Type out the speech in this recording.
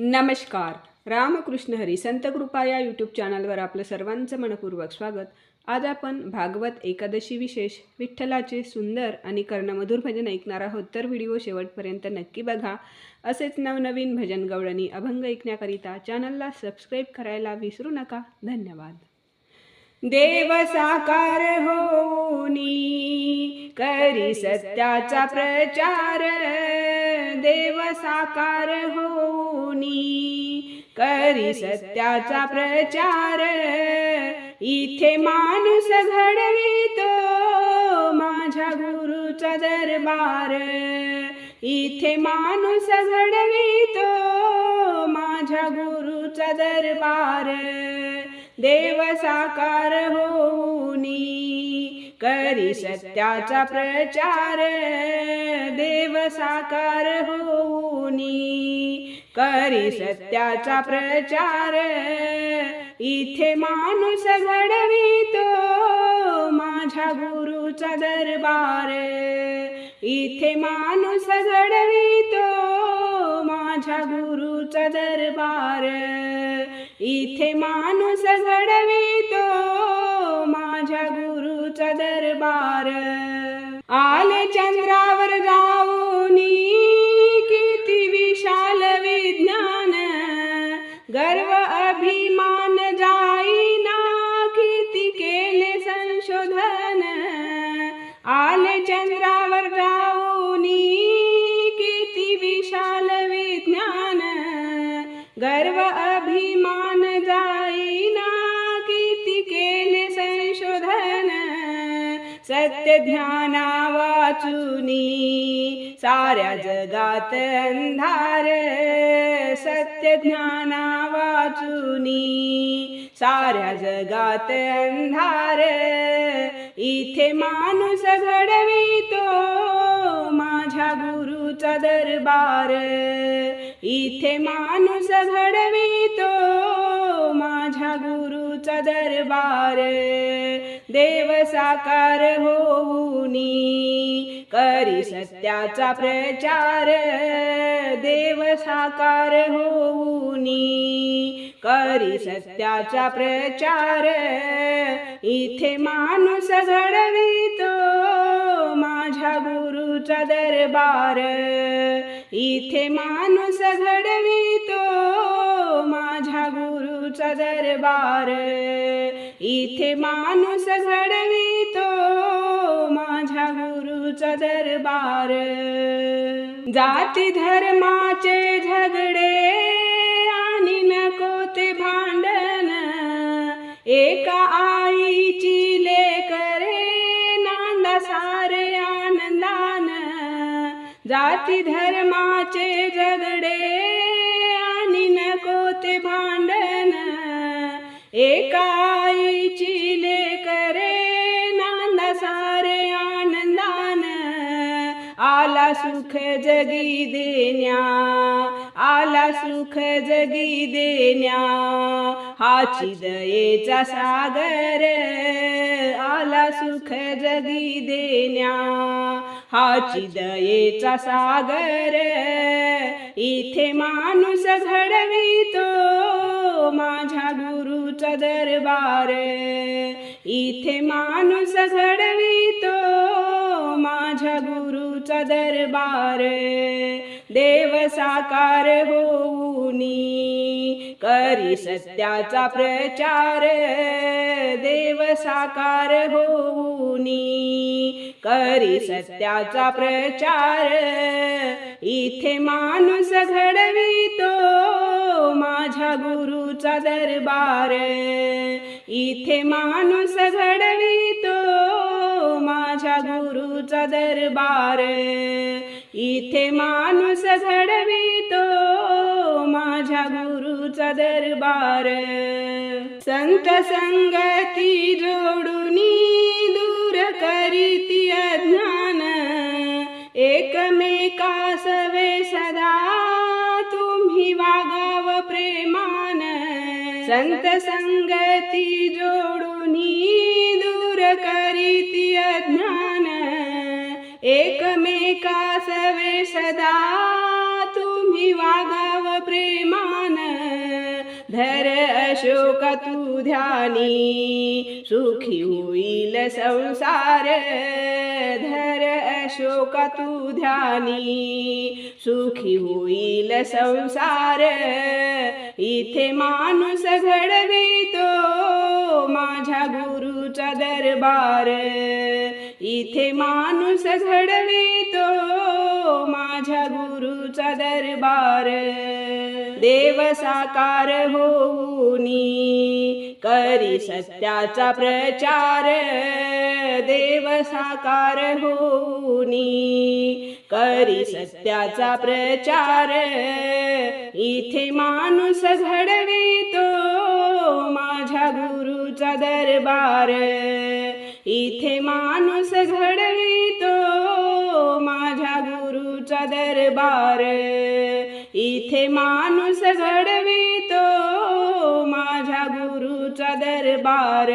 नमस्कार. रामकृष्ण हरी संत कृपा या यूट्यूब चॅनलवर आपलं सर्वांचं मनपूर्वक स्वागत. आज आपण भागवत एकादशी विशेष विठ्ठलाचे सुंदर आणि कर्णमधुर भजन ऐकणार आहोत. तर व्हिडिओ शेवटपर्यंत नक्की बघा. असेच नवनवीन भजन गवळणी अभंग ऐकण्याकरिता चॅनलला सबस्क्राईब करायला विसरू नका. धन्यवाद. देव साकार होनी करी सत्याचा प्रचार देव साकार होनी करी सत्याचा प्रचार इथे माणूस घडवितो माझ्या गुरुचा दरबार. इथे माणूस घडवितो माझ्या गुरुचा दरबार. देव साकार होनी करी सत्याचा प्रचार देव साकार होनी करी सत्याचा प्रचार. इथे माणूस घडवितो माझ्या गुरुचा दरबार. इथे माणूस घडवितो माझ्या गुरुचा दरबार. इथे माणूस घडवितो गर्व अभिमान सत्य ध्याना वाचुनी साऱ्या जगात अंधार सत्य ज्ञाना वाचुनी साऱ्या जगात अंधार इथे माणूस घडवितो माझ्या गुरुचा दरबार. इथे माणूस घडवितो दरबार देव साकार होऊनी करी सत्याचा प्रचार देव साकार होऊनी करी सत्याचा प्रचार इथे माणूस घडवितो माझ्या गुरुचा दरबार. इथे माणूस घडवितो माझ्या गुरुचा दरबार. इथे माणूस घडवितो माझ्या गुरुचा दरबार. जाती धर्माचे झगडे आणि नको ते भांडण. एका आईची जाती धर्माचे झगडे आणि नको ते भांडण. एका आईची लेकरे नांदा सारे आनंदान. आला सुख जगी देण्या आला सुख जगी देण्या. हाची दयेचा सागर. मला सुख जगी देण्या हाची दयेचा सागर. इथे माणूस घडवितो माझ्या गुरुचा दरबार. इथे माणूस घडवितो माझ्या गुरुचा दरबार. देव साकार होऊनी करी सत्याचा प्रचार देव साकार होऊनी. करी सत्याचा प्रचार इथे माणूस घडवितो माझ्या गुरुचा दरबार. इथे माणूस घडवितो माझ्या गुरुचा दरबार इथे माणूस घडवितो माझ्या गुरुचा दरबार. संत संगती जोडून दूर करीती अज्ञान एकमेका सवे सदा तुम्ही वागाव प्रेमान. संत संगती जोडुनी दूर करीती अज्ञान एकमेका सवे सदा तुम्ही वागाव प्रेमान। धर अशोक तू ध्यानी सुखी होईल संसार। धर अशोक तू ध्यानी सुखी होईल संसार। इथे माणूस घडवितो माझ्या गुरु गुरुचा दरबार. इथे माणूस घडवितो माझ्या गुरुचा दरबार. देव साकार होऊनी करी सत्याचा प्रचार. देव साकार होऊनी करी सत्याचा प्रचार. इथे माणूस घडवितो माझ्या गुरु तुमचा दरबार. इथे माणूस घडवितो माझ्या गुरुचा दरबार. इथे माणूस घडवितो माझ्या गुरुचा दरबार.